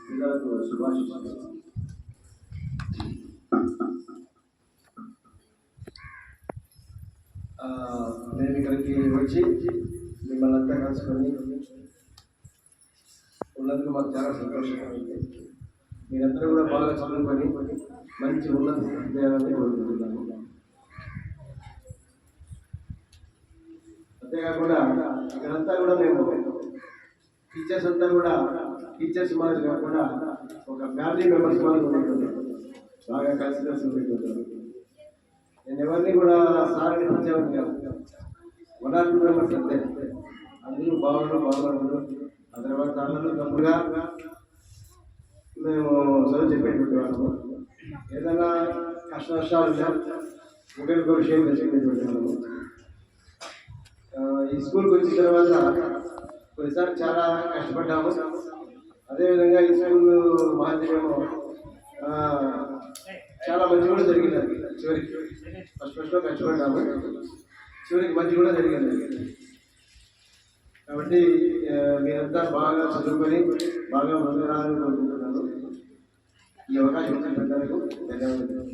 పెద్దలకు శుభాశిస్సులు నేను ఇక్కడికి వచ్చి మిమ్మల్ని అంతా కలుసుకొని ఉన్నందుకు మాకు చాలా సంతోషంగా ఉంది మీరందరూ కూడా బాగా చదువుకొని మంచి ఉన్నత స్థితికి కోరుకుంటున్నాను అంతేకాకుండా ఇక్కడంతా కూడా మేము టీచర్స్ అంతా కూడా టీచర్స్ మాదిరి కాకుండా ఒక ఫ్యామిలీ మెంబర్స్ మాదిరి ఉంటుంటారు బాగా కలిసి కలిసి నేను ఎవరిని కూడా సార్ని పిలిచేవాడిని కాదు. వన్ ఆర్ టూ మెంబర్స్ అంతే. అందరూ బాగున్నారు బాగున్నారు. ఆ తర్వాత అందరూ తప్పుగా మేము చదువు చెప్పేటువంటి వాళ్ళము. ఏదైనా కష్ట నష్టాలు ఉన్నా ఒకరికి ఒక విషయం చెప్పేటువంటి వాళ్ళము ఈ స్కూల్కి వచ్చిన తర్వాత కొన్నిసార్లు చాలా కష్టపడ్డాము. అదేవిధంగా ఈ స్కూల్ మాధ్యమేమో చాలా మంచి కూడా జరిగింది అది. చివరికి ఫస్ట్ ఫస్ట్లో కష్టపడ్డాము. చివరికి మంచి కూడా జరిగింది కాబట్టి మీరంతా బాగా చదువుకొని బాగా ముందుకు రావాలని కోరుకుంటున్నాను. ఈ అవకాశం ఇచ్చిన పెద్దలకు ధన్యవాదాలు.